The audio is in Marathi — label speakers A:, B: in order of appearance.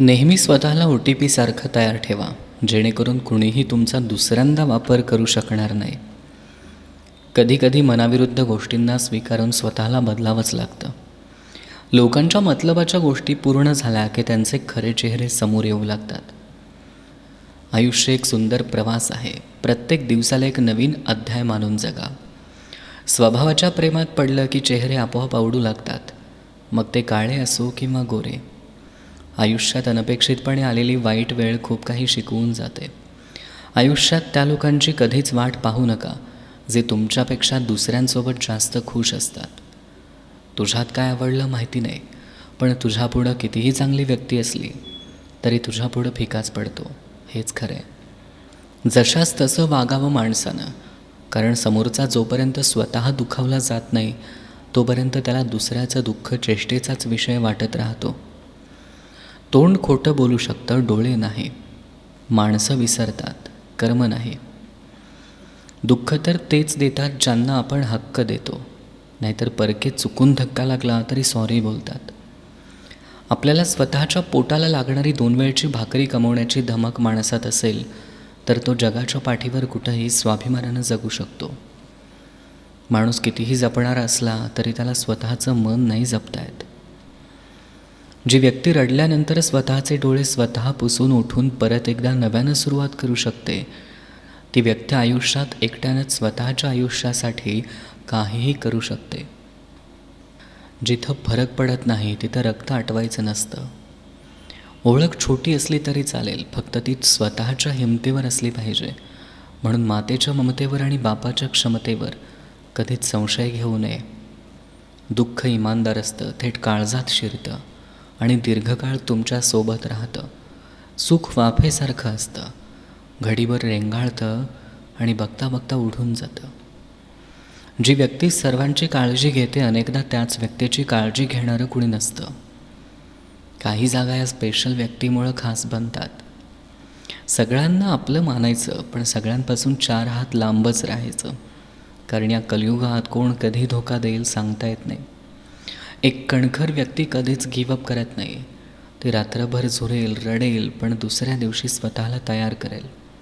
A: नेहमी स्वतःला ओ टी पीसारखं तयार ठेवा जेणेकरून कुणीही तुमचा दुसऱ्यांदा वापर करू शकणार नाही. कधीकधी मनाविरुद्ध गोष्टींना स्वीकारून स्वतःला बदलावंच लागतं. लोकांच्या मतलबाच्या गोष्टी पूर्ण झाल्या की त्यांचे खरे चेहरे समोर येऊ लागतात. आयुष्य एक सुंदर प्रवास आहे. प्रत्येक दिवसाला एक नवीन अध्याय मानून जगा. स्वभावाच्या प्रेमात पडलं की चेहरे आपोआप आवडू लागतात. मग ते काळे असो किंवा गोरे. आयुष्यात अनपेक्षितपणे आलेली वाईट वेळ खूप काही शिकवून जाते. आयुष्यात त्या लोकांची कधीच वाट पाहू नका जे तुमच्यापेक्षा दुसऱ्यांसोबत जास्त खुश असतात. तुझ्यात काय आवडलं माहिती नाही पण तुझ्यापुढं कितीही चांगली व्यक्ती असली तरी तुझ्यापुढं फिकाच पडतो हेच खरं आहे जशास तसं वागावं माणसानं कारण समोरचा जोपर्यंत स्वतः दुखावला जात नाही तोपर्यंत त्याला दुसऱ्याचं दुःख चेष्टेचाच विषय वाटत राहतो. तोंड खोटं बोलू शकतं डोळे नाही. माणसं विसरतात कर्म नाही. दुःख तर तेच देतात ज्यांना आपण हक्क देतो. नाहीतर परके चुकून धक्का लागला तरी सॉरी बोलतात. आपल्याला स्वतःच्या पोटाला लागणारी दोन वेळची भाकरी कमवण्याची धमक माणसात असेल तर तो जगाच्या पाठीवर कुठंही स्वाभिमानानं जगू शकतो. माणूस कितीही जपणारा असला तरी त्याला स्वतःचं मन नाही जपता येत. जी व्यक्ती रडल्यानंतर स्वतःचे डोळे स्वतः पुसून उठून परत एकदा नव्यानं सुरुवात करू शकते. ती व्यक्ती आयुष्यात एकट्यानंच स्वतःच्या आयुष्यासाठी काहीही करू शकते. जिथं फरक पडत नाही तिथं रक्त आटवायचं नसतं. ओळख छोटी असली तरी चालेल फक्त ती स्वतःच्या हिमतीवर असली पाहिजे. म्हणून मातेच्या ममतेवर आणि बापाच्या क्षमतेवर कधीच संशय घेऊ नये. दुःख इमानदार असतं थेट काळजात शिरतं. आणि दीर्घकाळ तुमच्यासोबत राहतं. सुख वाफेसारखं असतं. घडीवर रेंगाळतं आणि बघता बघता उठून जातं. जी व्यक्ती सर्वांची काळजी घेते अनेकदा त्याच व्यक्तीची काळजी घेणारं कुणी नसतं. काही जागा या स्पेशल व्यक्तीमुळं खास बनतात. सगळ्यांना आपलं मानायचं पण सगळ्यांपासून चार हात लांबच राहायचं. कारण या कलियुगात कोण कधी धोका देईल सांगता येत नाही. एक कणखर व्यक्ती कधीच गिवअप करत नाही. ती रात्रभर झुरेल रडेल पण दुसऱ्या दिवशी स्वतःला तयार करेल.